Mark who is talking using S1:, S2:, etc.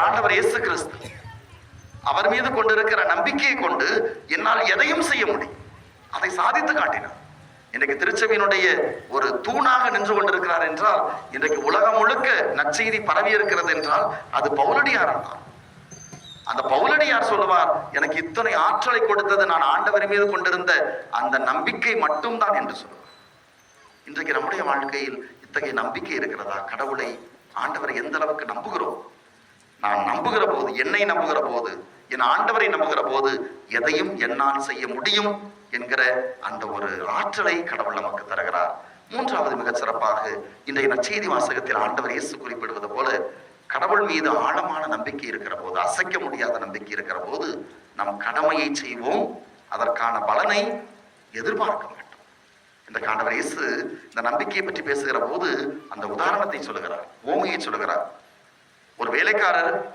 S1: ஆண்டவர் இயேசு கிறிஸ்து. அவர் மீது கொண்டிருக்கிற நம்பிக்கையை கொண்டு என்னால் எதையும் செய்ய முடியும். அதை சாதித்து காட்டினார். இன்றைக்கு திருச்சபையினுடைய ஒரு தூணாக நின்று கொண்டிருக்கிறார் என்றால் இன்றைக்கு உலகம் முழுக்க நற்செய்தி பரவி இருக்கிறது என்றால் அது பவுலடியார் தான். அந்த பவுலடியார் சொல்லுவார் எனக்கு இத்தனை ஆற்றலை கொடுத்தது நான் ஆண்டவர் மீது கொண்டிருந்த அந்த நம்பிக்கை மட்டும்தான் என்று சொல்லுவார். இன்றைக்கு நம்முடைய வாழ்க்கையில் இத்தகைய நம்பிக்கை இருக்கிறதா? கடவுளை ஆண்டவரை எந்த அளவுக்கு நம்புகிறோம் நான் நம்புகிற போது என்னை நம்புகிற போது என் ஆண்டவரை நம்புகிற போது எதையும் என்னால் செய்ய முடியும் என்கிற அந்த ஒரு ஆற்றலை கடவுள் நமக்கு தருகிறார். மூன்றாவது மிகச் சிறப்பாக இன்றைய நச்செய்தி வாசகத்தில் ஆண்டவர் இயேசு குறிப்பிடுவது போல கடவுள் மீது ஆழமான நம்பிக்கை இருக்கிற போது அசைக்க முடியாத நம்பிக்கை இருக்கிற போது நம் கடமையை செய்வோம். அதற்கான பலனை எதிர்பார்க்க மாட்டோம். இந்த காண்டவர் இயேசு இந்த நம்பிக்கையை பற்றி பேசுகிற போது அந்த உதாரணத்தை சொல்லுகிறார் ஓமையை சொல்லுகிறார். ஒரு வேலைக்காரர்